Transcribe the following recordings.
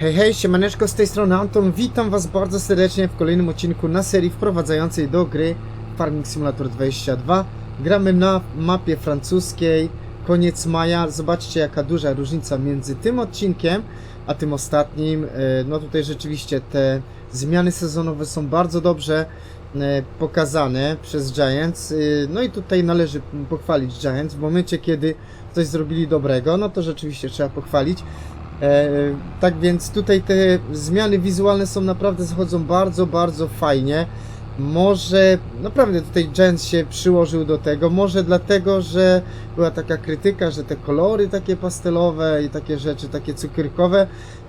Hej, hej, siemaneczko, z tej strony Anton, witam was bardzo serdecznie w kolejnym odcinku na serii wprowadzającej do gry Farming Simulator 22. Gramy na mapie francuskiej, koniec maja, zobaczcie jaka duża różnica między tym odcinkiem, a tym ostatnim. E, No tutaj rzeczywiście te zmiany sezonowe są bardzo dobrze e, pokazane przez Giants. E, No i tutaj należy pochwalić Giants w momencie, kiedy coś zrobili dobrego, no to rzeczywiście trzeba pochwalić. E, tak więc tutaj te zmiany wizualne są naprawdę zachodzą bardzo, bardzo fajnie. Może naprawdę tutaj Jens się przyłożył do tego, może dlatego, że była taka krytyka, że te kolory takie pastelowe i takie rzeczy, takie cukierkowe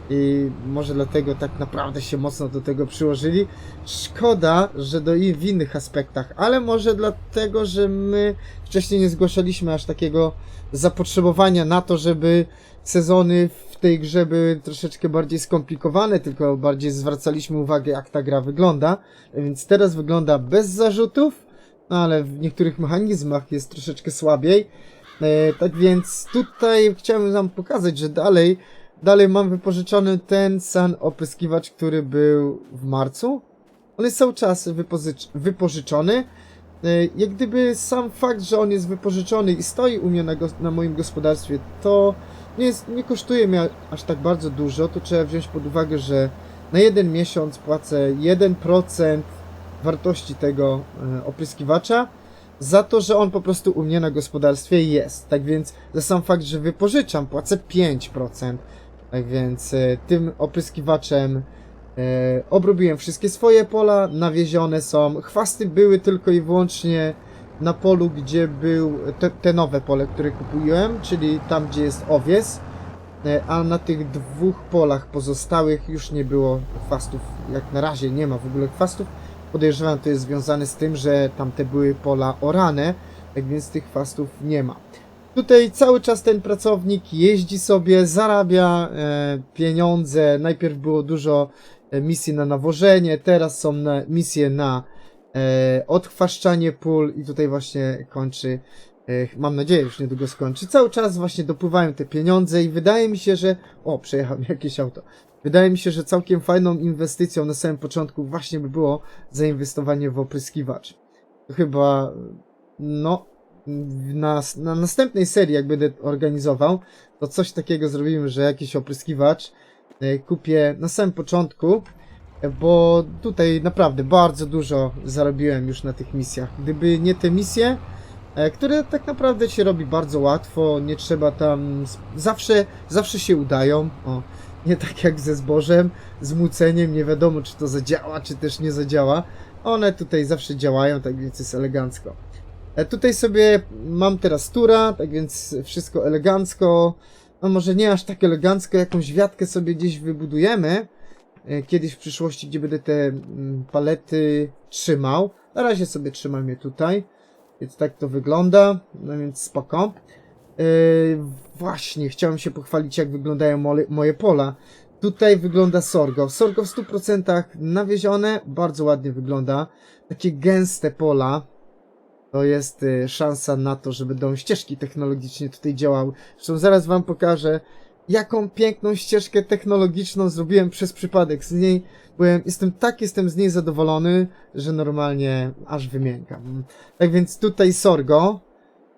i może dlatego tak naprawdę się mocno do tego przyłożyli. Szkoda, że do i w innych aspektach, ale może dlatego, że my wcześniej nie zgłaszaliśmy aż takiego zapotrzebowania na to, żeby sezony w tej grze były troszeczkę bardziej skomplikowane, tylko bardziej zwracaliśmy uwagę, jak ta gra wygląda. Więc teraz wygląda bez zarzutów, no ale w niektórych mechanizmach jest troszeczkę słabiej. E, tak więc tutaj chciałem wam pokazać, że dalej, dalej mam wypożyczony ten sam opryskiwacz, który był w marcu. On jest cały czas wypożycz- wypożyczony. E, Jak gdyby sam fakt, że on jest wypożyczony i stoi u mnie na, na moim gospodarstwie, to nie, jest, nie kosztuje mnie aż tak bardzo dużo. To trzeba wziąć pod uwagę, że na jeden miesiąc płacę 1% wartości tego e, opryskiwacza za to, że on po prostu u mnie na gospodarstwie jest. Tak więc za sam fakt, że wypożyczam, płacę 5%. Tak więc e, tym opryskiwaczem e, obrobiłem wszystkie swoje pola, nawiezione są. Chwasty były tylko i wyłącznie na polu, gdzie był te, te nowe pole, które kupiłem, czyli tam, gdzie jest owies. E, A na tych dwóch polach pozostałych już nie było chwastów. Jak na razie nie ma w ogóle chwastów. Podejrzewam, to jest związane z tym, że tamte były pola orane, tak więc tych chwastów nie ma. Tutaj cały czas ten pracownik jeździ sobie, zarabia e, pieniądze. Najpierw było dużo e, misji na nawożenie, teraz są na, misje na e, odchwaszczanie pól i tutaj właśnie kończy, e, mam nadzieję, już niedługo skończy. Cały czas właśnie dopływają te pieniądze i wydaje mi się, że, o, przejechało mi jakieś auto. Wydaje mi się, że całkiem fajną inwestycją na samym początku właśnie by było zainwestowanie w opryskiwacz. To chyba, no, na, na następnej serii, jak będę organizował, to coś takiego zrobimy, że jakiś opryskiwacz e, kupię na samym początku, e, bo tutaj naprawdę bardzo dużo zarobiłem już na tych misjach. Gdyby nie te misje, e, które tak naprawdę się robi bardzo łatwo, nie trzeba tam, zawsze, zawsze się udają, o, nie tak jak ze zbożem, z muceniem, nie wiadomo czy to zadziała, czy też nie zadziała. One tutaj zawsze działają, tak więc jest elegancko. E, Tutaj sobie mam teraz tura, tak więc wszystko elegancko. No może nie aż tak elegancko, jakąś wiatkę sobie gdzieś wybudujemy. e, Kiedyś w przyszłości, gdzie będę te mm, palety trzymał. Na razie sobie trzymam je tutaj. Więc tak to wygląda. No więc spoko. E, właśnie, chciałem się pochwalić, jak wyglądają mole, moje pola. Tutaj wygląda sorgo. Sorgo w 100% nawiezione, bardzo ładnie wygląda. Takie gęste pola. To jest y, szansa na to, że będą ścieżki technologicznie tutaj działały. Zresztą zaraz wam pokażę, jaką piękną ścieżkę technologiczną zrobiłem przez przypadek. Z niej byłem, jestem tak, jestem z niej zadowolony, że normalnie aż wymiękam. Tak więc tutaj sorgo,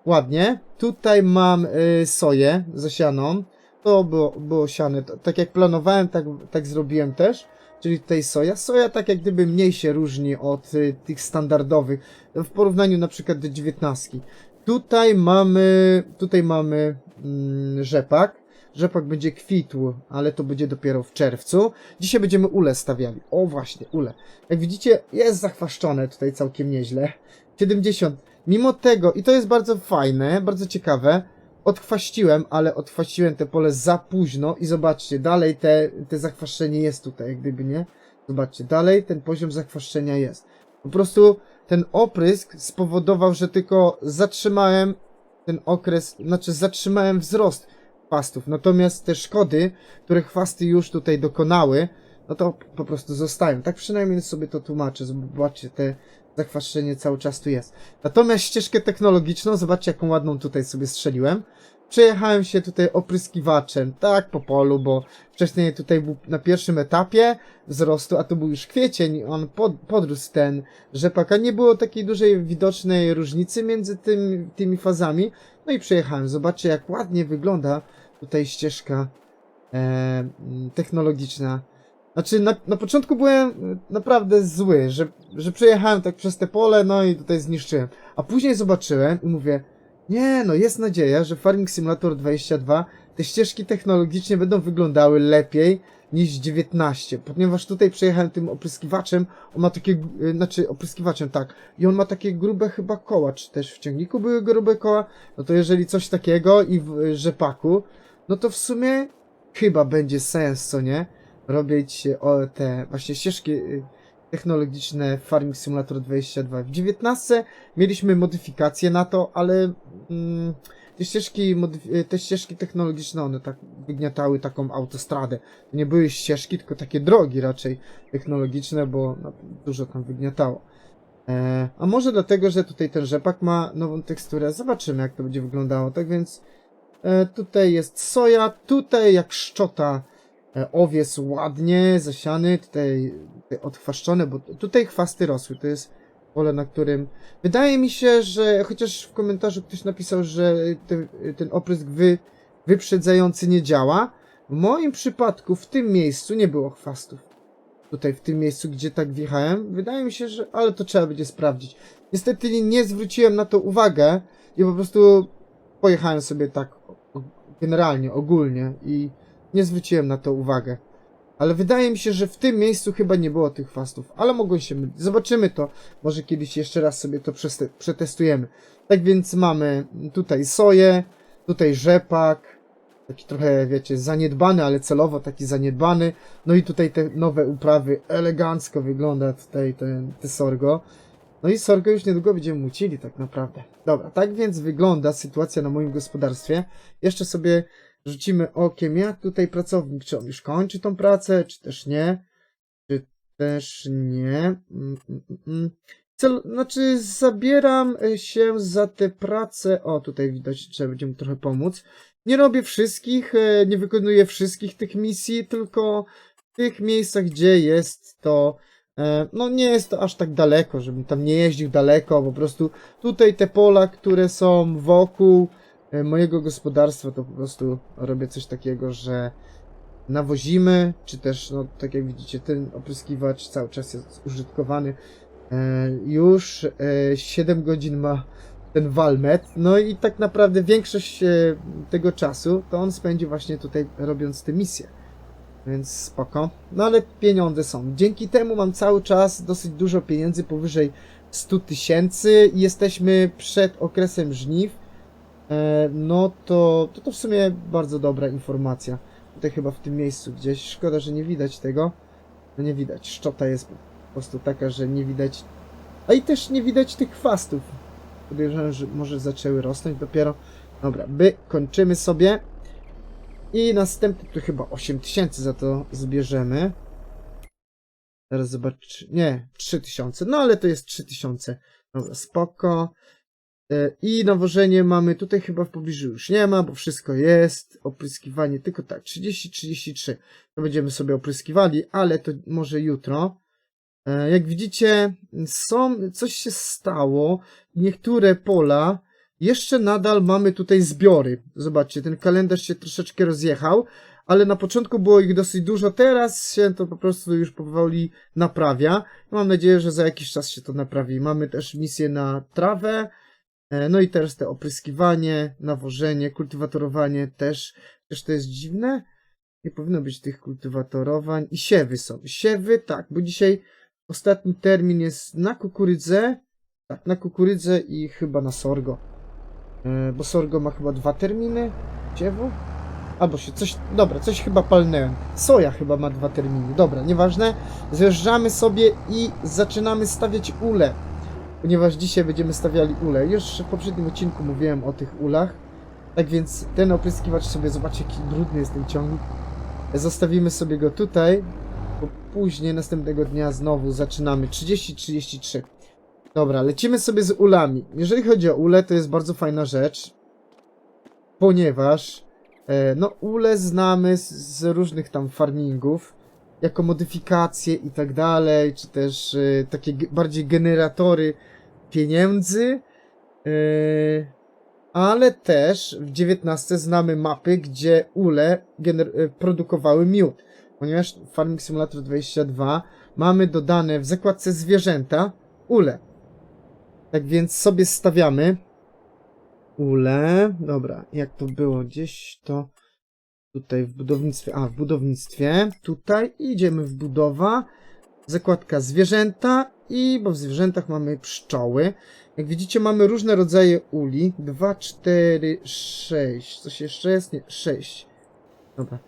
ładnie. Tutaj mam y, soję zasianą. To było, było siane. Tak jak planowałem, tak, tak zrobiłem też. Czyli tutaj soja. Soja tak jak gdyby mniej się różni od y, tych standardowych w porównaniu na przykład do dziewiętnastki. Tutaj mamy, tutaj mamy mm, rzepak. Rzepak będzie kwitł, ale to będzie dopiero w czerwcu. Dzisiaj będziemy ule stawiali. O właśnie, ule. Jak widzicie, jest zachwaszczone tutaj całkiem nieźle. 70. Mimo tego, i to jest bardzo fajne, bardzo ciekawe, odchwaściłem, ale odchwaściłem te pole za późno i zobaczcie, dalej te, te zachwaszczenie jest tutaj, jak gdyby nie. Zobaczcie, dalej ten poziom zachwaszczenia jest. Po prostu ten oprysk spowodował, że tylko zatrzymałem ten okres, znaczy zatrzymałem wzrost chwastów. Natomiast te szkody, które chwasty już tutaj dokonały, no to po prostu zostają. Tak przynajmniej sobie to tłumaczę. Zobaczcie, te zachwaszczenie cały czas tu jest. Natomiast ścieżkę technologiczną, zobaczcie jaką ładną tutaj sobie strzeliłem. przejechałem się tutaj opryskiwaczem, tak, po polu, bo wcześniej tutaj był na pierwszym etapie wzrostu, a to był już kwiecień, on pod, podrósł ten rzepak, a nie było takiej dużej widocznej różnicy między tym, tymi fazami. No i przejechałem. Zobaczcie, jak ładnie wygląda tutaj ścieżka e, technologiczna. Znaczy, na, na początku byłem e, naprawdę zły, że, że przejechałem tak przez te pole, no i tutaj zniszczyłem. A później zobaczyłem i mówię, nie, no jest nadzieja, że Farming Simulator 22 te ścieżki technologicznie będą wyglądały lepiej niż 19, ponieważ tutaj przejechałem tym opryskiwaczem, on ma takie, y, znaczy opryskiwaczem, tak, i on ma takie grube chyba koła, czy też w ciągniku były grube koła, no to jeżeli coś takiego i w y, rzepaku, no to w sumie chyba będzie sens, co nie? Robić y, o, te właśnie ścieżki y, technologiczne Farming Simulator 22. W 19 mieliśmy modyfikacje na to, ale mm, te ścieżki, modyf- te ścieżki technologiczne, one tak wygniatały taką autostradę. To nie były ścieżki, tylko takie drogi raczej technologiczne, bo no, dużo tam wygniatało. E, a może dlatego, że tutaj ten rzepak ma nową teksturę. Zobaczymy, jak to będzie wyglądało. Tak więc e, tutaj jest soja, tutaj jak szczota e, owiec ładnie zasiany, tutaj, tutaj odchwaszczone, bo tutaj chwasty rosły. To jest pole, na którym wydaje mi się, że chociaż w komentarzu ktoś napisał, że te, ten oprysk wy, wyprzedzający nie działa. W moim przypadku w tym miejscu nie było chwastów. Tutaj w tym miejscu, gdzie tak wjechałem, wydaje mi się, że. Ale to trzeba będzie sprawdzić. Niestety nie- zwróciłem na to uwagę i po prostu pojechałem sobie tak generalnie, ogólnie i nie zwróciłem na to uwagę. Ale wydaje mi się, że w tym miejscu chyba nie było tych chwastów, ale mogą się mylić. Zobaczymy to. Może kiedyś jeszcze raz sobie to przetestujemy. Tak więc mamy tutaj soję, tutaj rzepak, taki trochę, wiecie, zaniedbany, ale celowo taki zaniedbany. No i tutaj te nowe uprawy, elegancko wygląda tutaj ten, te sorgo. No i sorgo już niedługo będziemy mucili tak naprawdę. Dobra, tak więc wygląda sytuacja na moim gospodarstwie. Jeszcze sobie rzucimy okiem, jak tutaj pracownik, czy on już kończy tą pracę, czy też nie. Czy też nie. Mm, mm, mm. Cel, znaczy zabieram e, się za tę pracę. O, tutaj widać, trzeba będzie mu trochę pomóc. Nie robię wszystkich, e, nie wykonuję wszystkich tych misji, tylko w tych miejscach, gdzie jest to, e, no nie jest to aż tak daleko, żebym tam nie jeździł daleko, po prostu tutaj te pola, które są wokół mojego gospodarstwa, to po prostu robię coś takiego, że nawozimy, czy też, no tak jak widzicie, ten opryskiwacz cały czas jest użytkowany. E, już e, 7 godzin ma ten Walmet, no i tak naprawdę większość e, tego czasu to on spędzi właśnie tutaj robiąc te misje. Więc spoko. No ale pieniądze są. Dzięki temu mam cały czas dosyć dużo pieniędzy, powyżej 100 tysięcy jesteśmy przed okresem żniw. E, no to, to to w sumie bardzo dobra informacja. Tutaj chyba w tym miejscu gdzieś. Szkoda, że nie widać tego. No nie widać. Szczota jest po prostu taka, że nie widać. A i też nie widać tych chwastów. Podejrzewam, że może zaczęły rosnąć dopiero. Dobra, by kończymy sobie. I następny, tu chyba 8000 za to zbierzemy. Teraz zobacz. Nie, 3000. No ale to jest 3000. Dobra, spoko. E, I nawożenie mamy tutaj chyba w pobliżu już nie ma, bo wszystko jest. Opryskiwanie tylko tak, 30-33. To będziemy sobie opryskiwali, ale to może jutro. E, Jak widzicie, są, coś się stało. Niektóre pola jeszcze nadal mamy tutaj zbiory. Zobaczcie, ten kalendarz się troszeczkę rozjechał, ale na początku było ich dosyć dużo, teraz się to po prostu już powoli naprawia. Mam nadzieję, że za jakiś czas się to naprawi. Mamy też misję na trawę, no i teraz te opryskiwanie, nawożenie, kultywatorowanie też. Też to jest dziwne. Nie powinno być tych kultywatorowań. I siewy są. Siewy, tak, bo dzisiaj ostatni termin jest na kukurydzę. Tak, na kukurydzę i chyba na sorgo. E, bo sorgo ma chyba dwa terminy siewu. Albo się coś. Dobra, coś chyba palnęłem. Soja chyba ma dwa terminy. Dobra, nieważne. Zjeżdżamy sobie i zaczynamy stawiać ule. Ponieważ dzisiaj będziemy stawiali ule. Już w poprzednim odcinku mówiłem o tych ulach. Tak więc ten opryskiwacz sobie, zobaczcie jaki brudny jest ten ciągnik. Zostawimy sobie go tutaj, bo później następnego dnia znowu zaczynamy 30-33. Dobra, lecimy sobie z ulami. Jeżeli chodzi o ule, to jest bardzo fajna rzecz. ponieważ e, no ule znamy z, z różnych tam farmingów jako modyfikacje i tak dalej, czy też e, takie bardziej generatory pieniędzy, e, ale też w 19 znamy mapy, gdzie ule e, produkowały miód, ponieważ w Farming Simulator 22 mamy dodane w zakładce zwierzęta ule. Tak więc sobie stawiamy ule. Dobra, jak to było? Gdzieś to tutaj w budownictwie. A, w budownictwie. Tutaj idziemy w budowa. Zakładka zwierzęta i bo w zwierzętach mamy pszczoły. Jak widzicie mamy różne rodzaje uli. 2, 4, 6. Coś jeszcze jest? Nie, 6. Dobra.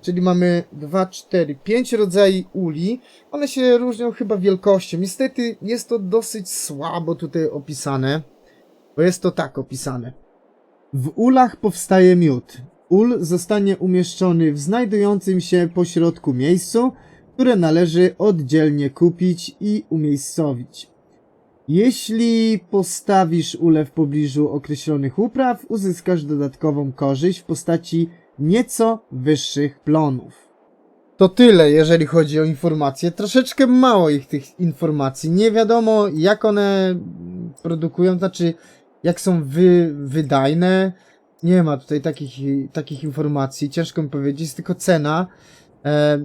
Czyli mamy 2, 4, 5 rodzajów uli. One się różnią chyba wielkością. Niestety jest to dosyć słabo tutaj opisane, bo jest to tak opisane. W ulach powstaje miód. Ul zostanie umieszczony w znajdującym się pośrodku miejscu, które należy oddzielnie kupić i umiejscowić. Jeśli postawisz ule w pobliżu określonych upraw, uzyskasz dodatkową korzyść w postaci nieco wyższych plonów. To tyle, jeżeli chodzi o informacje. Troszeczkę mało ich tych informacji. Nie wiadomo, jak one produkują, znaczy, jak są wy, wydajne. Nie ma tutaj takich, takich informacji. Ciężko mi powiedzieć, tylko cena,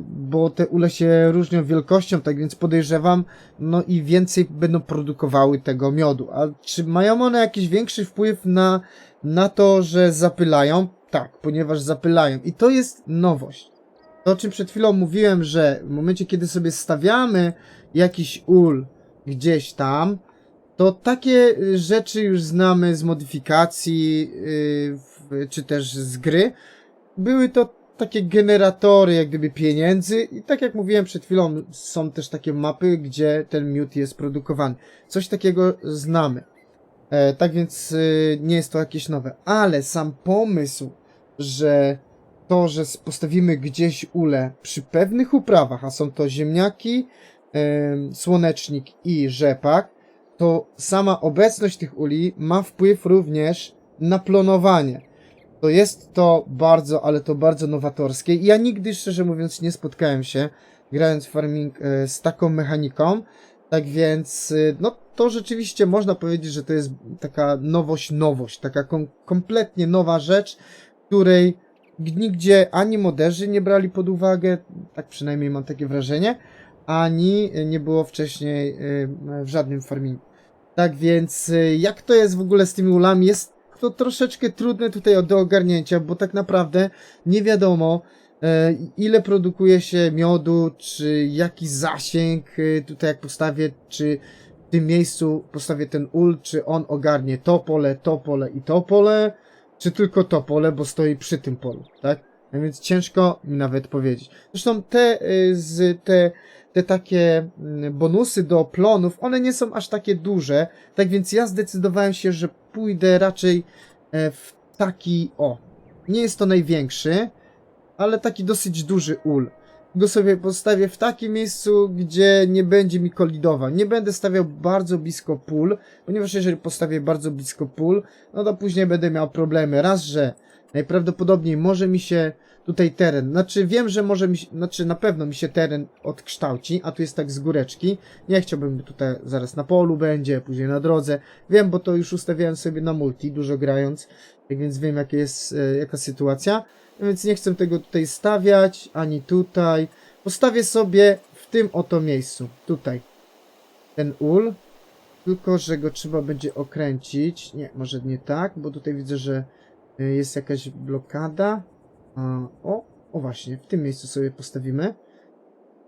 bo te ule się różnią wielkością, tak więc podejrzewam, no i więcej będą produkowały tego miodu. A czy mają one jakiś większy wpływ na, na to, że zapylają? Tak, ponieważ zapylają. I to jest nowość. To, o czym przed chwilą mówiłem, że w momencie, kiedy sobie stawiamy jakiś ul gdzieś tam, to takie rzeczy już znamy z modyfikacji, yy, czy też z gry. Były to takie generatory, jak gdyby pieniędzy, i tak jak mówiłem przed chwilą, są też takie mapy, gdzie ten miód jest produkowany. Coś takiego znamy. E, tak więc y, nie jest to jakieś nowe, ale sam pomysł, że to, że postawimy gdzieś ule przy pewnych uprawach, a są to ziemniaki, em, słonecznik i rzepak, to sama obecność tych uli ma wpływ również na plonowanie. To jest to bardzo, ale to bardzo nowatorskie. I ja nigdy, szczerze mówiąc, nie spotkałem się, grając w farming, e, z taką mechaniką. Tak więc, y, no to rzeczywiście można powiedzieć, że to jest taka nowość, nowość, taka kom kompletnie nowa rzecz, której nigdzie ani moderzy nie brali pod uwagę, tak przynajmniej mam takie wrażenie, ani nie było wcześniej y, w żadnym farmingu. Tak więc, jak to jest w ogóle z tymi ulami? Jest to troszeczkę trudne tutaj do ogarnięcia, bo tak naprawdę nie wiadomo, e, ile produkuje się miodu, czy jaki zasięg y, tutaj jak postawię, czy w tym miejscu postawię ten ul, czy on ogarnie to pole, to pole i to pole, czy tylko to pole, bo stoi przy tym polu, tak? A więc ciężko mi nawet powiedzieć. Zresztą te, y, z, te, te takie mm, bonusy do plonów, one nie są aż takie duże, tak więc ja zdecydowałem się, że pójdę raczej e, w taki, o, nie jest to największy, ale taki dosyć duży ul. Go sobie postawię w takim miejscu, gdzie nie będzie mi kolidował. Nie będę stawiał bardzo blisko pól, ponieważ jeżeli postawię bardzo blisko pól, no to później będę miał problemy. Raz, że najprawdopodobniej może mi się tutaj teren, znaczy wiem, że może mi się, znaczy na pewno mi się teren odkształci, a tu jest tak z góreczki. Nie chciałbym tutaj zaraz na polu będzie, później na drodze. Wiem, bo to już ustawiałem sobie na multi, dużo grając, tak więc wiem jaka jest, e, jaka sytuacja. Więc nie chcę tego tutaj stawiać, ani tutaj. Postawię sobie w tym oto miejscu, tutaj. Ten ul, tylko że go trzeba będzie okręcić. Nie, może nie tak, bo tutaj widzę, że jest jakaś blokada. O, o właśnie, w tym miejscu sobie postawimy.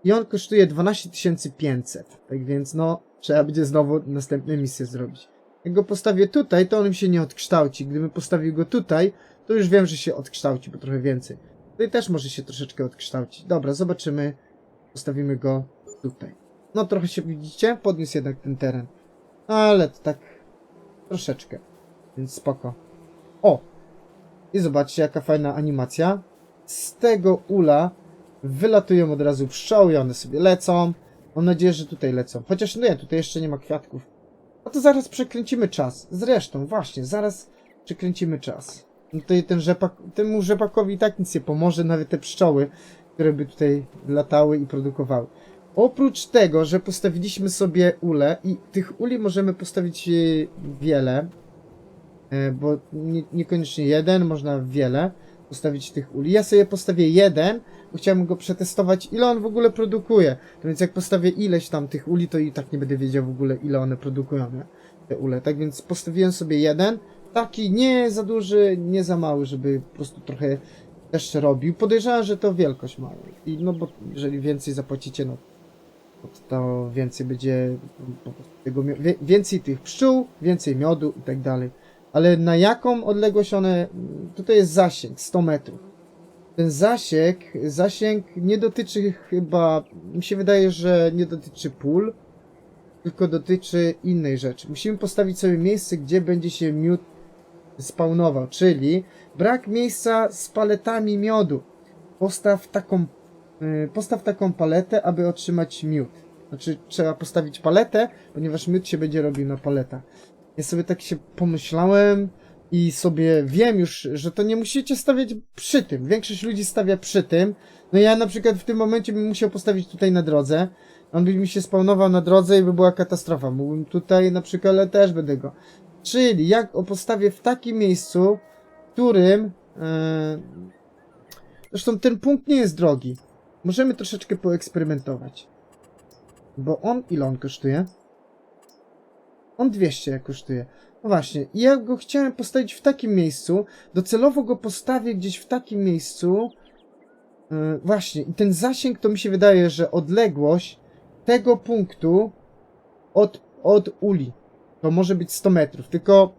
I on kosztuje 12500. Tak więc no, trzeba będzie znowu następne misje zrobić. Jak go postawię tutaj, to on mi się nie odkształci. Gdybym postawił go tutaj, to już wiem, że się odkształci, bo trochę więcej. Tutaj też może się troszeczkę odkształcić. Dobra, zobaczymy. Postawimy go tutaj. No trochę się widzicie? Podniósł jednak ten teren. Ale to tak troszeczkę. Więc spoko. O! I zobaczcie jaka fajna animacja. Z tego ula wylatują od razu pszczoły, one sobie lecą. Mam nadzieję, że tutaj lecą. Chociaż nie, tutaj jeszcze nie ma kwiatków. A to zaraz przekręcimy czas. Zresztą, właśnie, zaraz przekręcimy czas. no i ten rzepak, temu rzepakowi i tak nic nie pomoże, nawet te pszczoły, które by tutaj latały i produkowały. Oprócz tego, że postawiliśmy sobie ule i tych uli możemy postawić e, wiele, bo nie, niekoniecznie jeden, można wiele postawić tych uli. Ja sobie postawię jeden, bo chciałem go przetestować, ile on w ogóle produkuje. To więc jak postawię ileś tam tych uli, to i tak nie będę wiedział w ogóle, ile one produkują, nie? te ule. Tak więc postawiłem sobie jeden, taki nie za duży, nie za mały, żeby po prostu trochę też robił. Podejrzewam, że to wielkość ma. I no bo jeżeli więcej zapłacicie, no to więcej będzie tego, więcej tych pszczół, więcej miodu i tak dalej. Ale na jaką odległość one, tutaj jest zasięg 100 metrów. Ten zasięg, zasięg nie dotyczy chyba, mi się wydaje, że nie dotyczy pól, tylko dotyczy innej rzeczy. Musimy postawić sobie miejsce, gdzie będzie się miód spawnował, czyli brak miejsca z paletami miodu. Postaw taką, y, postaw taką paletę, aby otrzymać miód. Znaczy, trzeba postawić paletę, ponieważ miód się będzie robił na paletach. Ja sobie tak się pomyślałem i sobie wiem już, że to nie musicie stawiać przy tym. Większość ludzi stawia przy tym. No ja na przykład w tym momencie bym musiał postawić tutaj na drodze. On by mi się spawnował na drodze i by była katastrofa. Mógłbym tutaj na przykład, ale też będę go. Czyli jak o postawię w takim miejscu, w którym. E... Zresztą ten punkt nie jest drogi. Możemy troszeczkę poeksperymentować. Bo on ile on kosztuje? On 200 kosztuje. No właśnie, i ja go chciałem postawić w takim miejscu. Docelowo go postawię gdzieś w takim miejscu. E, właśnie, i ten zasięg to mi się wydaje, że odległość tego punktu od, od uli to może być 100 metrów. Tylko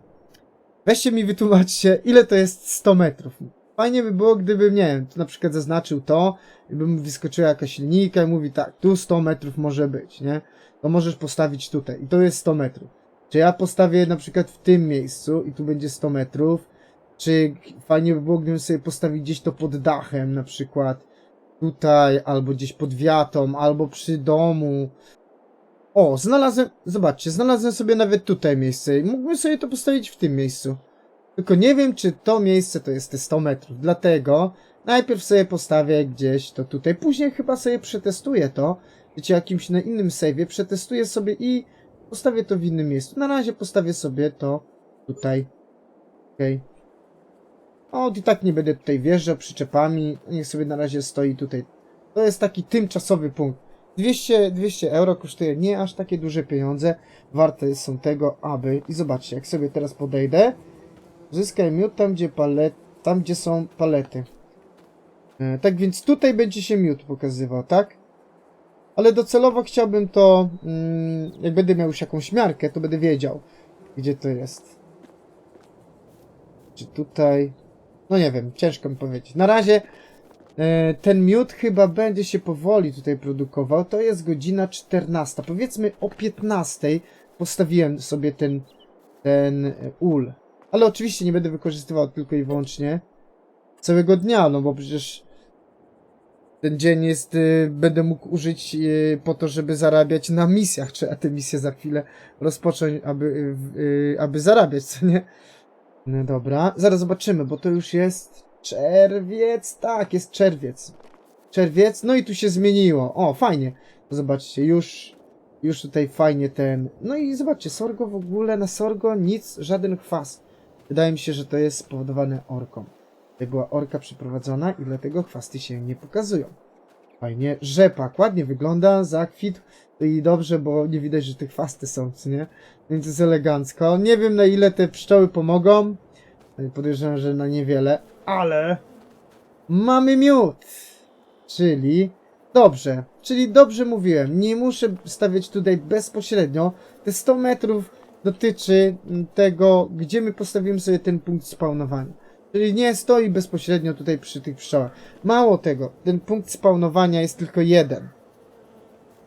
weźcie mi wytłumaczcie, ile to jest 100 metrów. Fajnie by było, gdybym, nie wiem, tu na przykład zaznaczył to i by mi wyskoczyła jakaś linijka i mówi tak, tu 100 metrów może być, nie? To możesz postawić tutaj i to jest 100 metrów. Czy ja postawię na przykład w tym miejscu i tu będzie 100 metrów, czy fajnie by było, gdybym sobie postawił gdzieś to pod dachem, na przykład tutaj, albo gdzieś pod wiatą, albo przy domu. O, znalazłem, zobaczcie, znalazłem sobie nawet tutaj miejsce i mógłbym sobie to postawić w tym miejscu. Tylko nie wiem, czy to miejsce to jest te 100 metrów, dlatego najpierw sobie postawię gdzieś to tutaj, później chyba sobie przetestuję to, wiecie, jakimś na innym save'ie, przetestuję sobie i postawię to w innym miejscu. Na razie postawię sobie to tutaj. Okej. O, i tak nie będę tutaj wjeżdżał przyczepami. Niech sobie na razie stoi tutaj. To jest taki tymczasowy punkt. 200, 200 euro kosztuje nie aż takie duże pieniądze. Warte są tego, aby... I zobaczcie, jak sobie teraz podejdę. Zyskaj miód tam, gdzie palet... tam, gdzie są palety. E, tak więc tutaj będzie się miód pokazywał, tak? Ale docelowo chciałbym to... Mm, jak będę miał już jakąś miarkę, to będę wiedział, gdzie to jest. Czy tutaj... No nie wiem, ciężko mi powiedzieć. Na razie e, ten miód chyba będzie się powoli tutaj produkował. To jest godzina 14. Powiedzmy o 15 postawiłem sobie ten, ten ul. Ale oczywiście nie będę wykorzystywał tylko i wyłącznie całego dnia, no bo przecież ten dzień jest, y, będę mógł użyć y, po to, żeby zarabiać na misjach. Trzeba te misje za chwilę rozpocząć, aby, y, y, aby zarabiać, co nie? No dobra, zaraz zobaczymy, bo to już jest czerwiec, tak, jest czerwiec. Czerwiec, no i tu się zmieniło. O, fajnie. Zobaczcie, już, już tutaj fajnie ten. No i zobaczcie, sorgo w ogóle na sorgo nic, żaden chwast. Wydaje mi się, że to jest spowodowane orką. Tutaj była orka przeprowadzona i dlatego chwasty się nie pokazują. Fajnie, rzepak ładnie wygląda, zakwit i dobrze, bo nie widać, że te chwasty są, co nie? Więc jest elegancko. Nie wiem na ile te pszczoły pomogą. Podejrzewam, że na niewiele, ale mamy miód. Czyli dobrze, czyli dobrze mówiłem. Nie muszę stawiać tutaj bezpośrednio. Te 100 metrów dotyczy tego, gdzie my postawimy sobie ten punkt spawnowania. Czyli nie stoi bezpośrednio tutaj przy tych pszczołach. Mało tego, ten punkt spawnowania jest tylko jeden.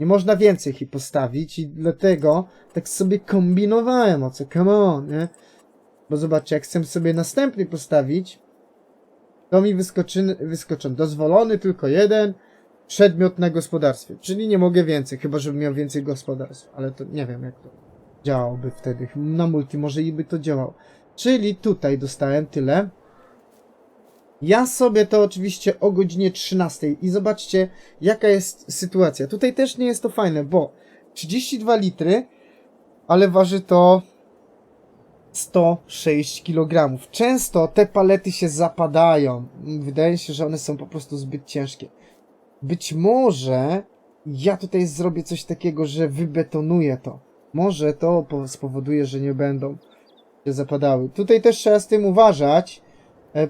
Nie można więcej ich postawić i dlatego tak sobie kombinowałem, o co, come on, nie? Bo zobaczcie, jak chcę sobie następny postawić, to mi wyskoczy, wyskoczą dozwolony tylko jeden przedmiot na gospodarstwie. Czyli nie mogę więcej, chyba żebym miał więcej gospodarstw. Ale to nie wiem, jak to działałoby wtedy. Na multi może i by to działało. Czyli tutaj dostałem tyle. Ja sobie to oczywiście o godzinie 13 i zobaczcie jaka jest sytuacja. Tutaj też nie jest to fajne, bo 32 litry, ale waży to 106 kg. Często te palety się zapadają. Wydaje się, że one są po prostu zbyt ciężkie. Być może ja tutaj zrobię coś takiego, że wybetonuję to. Może to po- spowoduje, że nie będą się zapadały. Tutaj też trzeba z tym uważać,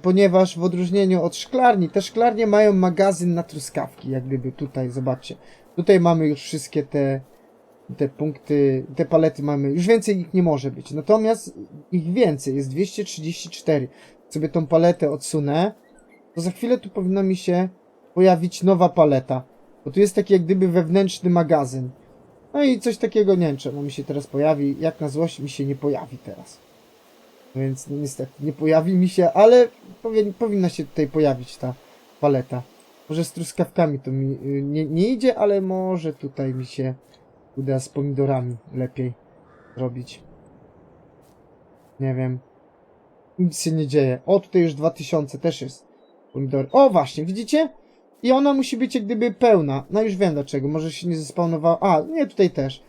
ponieważ w odróżnieniu od szklarni, te szklarnie mają magazyn na truskawki, jak gdyby tutaj, zobaczcie. Tutaj mamy już wszystkie te, te punkty, te palety mamy, już więcej ich nie może być. Natomiast ich więcej, jest 234. Sobie tą paletę odsunę, to za chwilę tu powinna mi się pojawić nowa paleta. Bo tu jest taki jak gdyby wewnętrzny magazyn. No i coś takiego, nie wiem, mi się teraz pojawi. Jak na złość mi się nie pojawi teraz. Więc niestety nie pojawi mi się, ale powi powinna się tutaj pojawić ta paleta. Może z truskawkami to mi y, nie, nie idzie, ale może tutaj mi się uda z pomidorami lepiej robić. Nie wiem. Nic się nie dzieje. O, tutaj już 2000 też jest pomidor. O, właśnie, widzicie? I ona musi być jak gdyby pełna. No już wiem dlaczego. Może się nie zespawnowało. A, nie, tutaj też.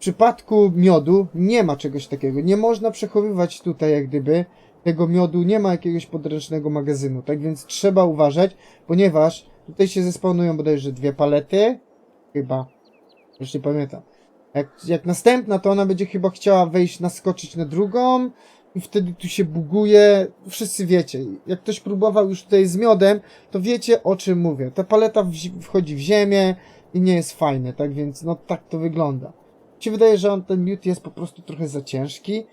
W przypadku miodu nie ma czegoś takiego. Nie można przechowywać tutaj jak gdyby tego miodu. Nie ma jakiegoś podręcznego magazynu. Tak więc trzeba uważać, ponieważ tutaj się zespawnują bodajże dwie palety. Chyba. Już nie pamiętam. Jak, jak następna, to ona będzie chyba chciała wejść, naskoczyć na drugą. I wtedy tu się buguje. Wszyscy wiecie. Jak ktoś próbował już tutaj z miodem, to wiecie o czym mówię. Ta paleta wchodzi w ziemię i nie jest fajne, tak więc no tak to wygląda. Się wydaje, że on, ten miód jest po prostu trochę za ciężki.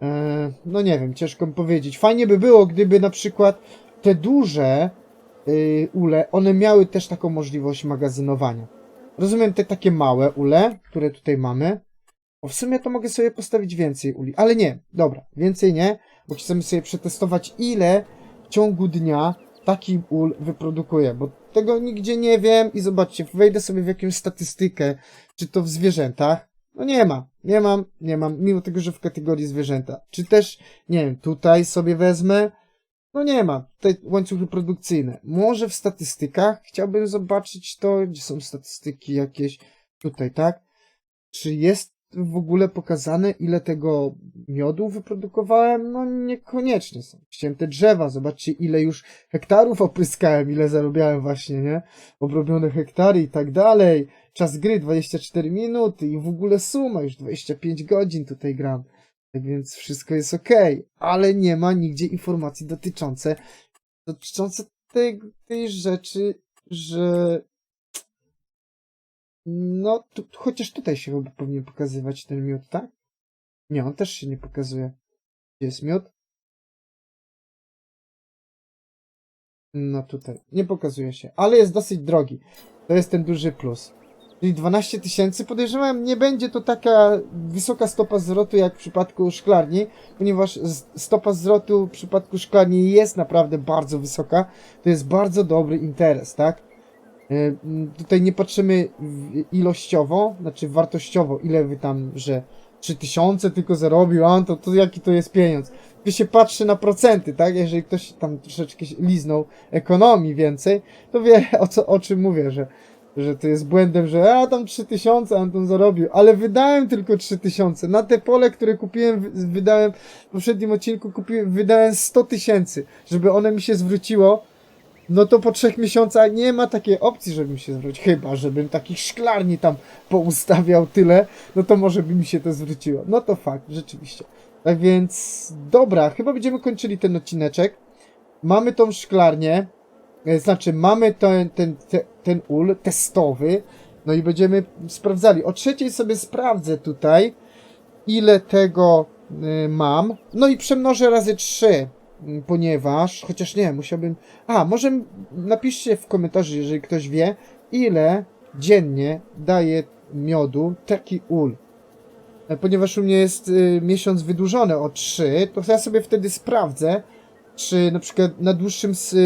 Eee, no nie wiem, ciężko mi powiedzieć. Fajnie by było, gdyby na przykład te duże yy, ule, one miały też taką możliwość magazynowania. Rozumiem te takie małe ule, które tutaj mamy. O, w sumie to mogę sobie postawić więcej uli, ale nie, dobra, więcej nie, bo chcemy sobie przetestować ile w ciągu dnia taki ul wyprodukuje, bo tego nigdzie nie wiem i zobaczcie, wejdę sobie w jakąś statystykę, czy to w zwierzętach, no nie ma, nie mam, nie mam, mimo tego, że w kategorii zwierzęta, czy też, nie wiem, tutaj sobie wezmę, no nie ma, tutaj łańcuchy produkcyjne, może w statystykach, chciałbym zobaczyć to, gdzie są statystyki jakieś, tutaj, tak, czy jest w ogóle pokazane, ile tego miodu wyprodukowałem? No niekoniecznie są. Ścięte drzewa, zobaczcie ile już hektarów opryskałem, ile zarobiałem właśnie, nie? Obrobione hektary i tak dalej. Czas gry 24 minuty i w ogóle suma już 25 godzin tutaj gram. Tak więc wszystko jest ok, ale nie ma nigdzie informacji dotyczące, dotyczące tej, tej rzeczy, że no, tu, chociaż tutaj się chyba powinien pokazywać ten miód, tak? Nie, on też się nie pokazuje. Gdzie jest miód? No tutaj. Nie pokazuje się, ale jest dosyć drogi. To jest ten duży plus. Czyli 12 tysięcy. Podejrzewam, nie będzie to taka wysoka stopa zwrotu jak w przypadku szklarni, ponieważ stopa zwrotu w przypadku szklarni jest naprawdę bardzo wysoka. To jest bardzo dobry interes, tak? E, Tutaj nie patrzymy ilościowo, znaczy wartościowo, ile wy tam, że 3000 tylko zarobił, a to, to jaki to jest pieniądz. Tu się patrzy na procenty, tak? Jeżeli ktoś tam troszeczkę liznął ekonomii więcej, to wie o, co, o czym mówię, że, że to jest błędem, że a tam 3000 on tam zarobił, ale wydałem tylko 3000. Na te pole, które kupiłem, wy- wydałem w poprzednim odcinku, kupiłem, wydałem 100 tysięcy, żeby one mi się zwróciło no to po trzech miesiącach nie ma takiej opcji, żebym się zwrócił. Chyba, żebym takich szklarni tam poustawiał tyle, no to może by mi się to zwróciło. No to fakt, rzeczywiście. Tak więc, dobra, chyba będziemy kończyli ten odcineczek. Mamy tą szklarnię, e, znaczy mamy ten, ten, ten, ten ul testowy, no i będziemy sprawdzali. O trzeciej sobie sprawdzę tutaj, ile tego y, mam. No i przemnożę razy 3, ponieważ, chociaż nie, musiałbym. A, może napiszcie w komentarzu, jeżeli ktoś wie, ile dziennie daje miodu taki ul. E, Ponieważ u mnie jest y, miesiąc wydłużony o 3, to ja sobie wtedy sprawdzę, czy na przykład na dłuższym, s-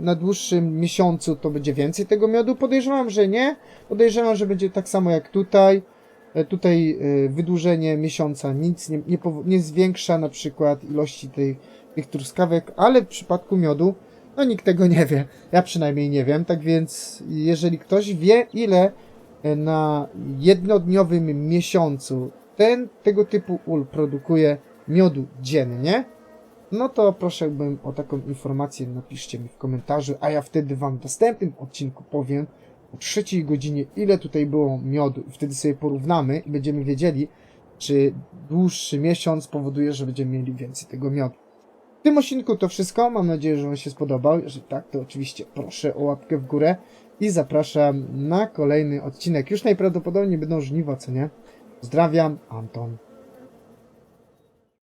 na dłuższym miesiącu to będzie więcej tego miodu. Podejrzewam, że nie. Podejrzewam, że będzie tak samo jak tutaj. E, Tutaj e, wydłużenie miesiąca nic nie, nie, nie zwiększa na przykład ilości tej, tych truskawek, ale w przypadku miodu No nikt tego nie wie. Ja przynajmniej nie wiem. Tak więc, jeżeli ktoś wie, ile e, na jednodniowym miesiącu ten tego typu ul produkuje miodu dziennie, no to prosiłbym o taką informację, napiszcie mi w komentarzu, a ja wtedy wam w następnym odcinku powiem o trzeciej godzinie, ile tutaj było miodu wtedy sobie porównamy i będziemy wiedzieli, czy dłuższy miesiąc powoduje, że będziemy mieli więcej tego miodu. W tym odcinku to wszystko. Mam nadzieję, że Wam się spodobał. Jeżeli tak, to oczywiście proszę o łapkę w górę i zapraszam na kolejny odcinek. Już najprawdopodobniej będą żniwa, co nie? Pozdrawiam, Anton.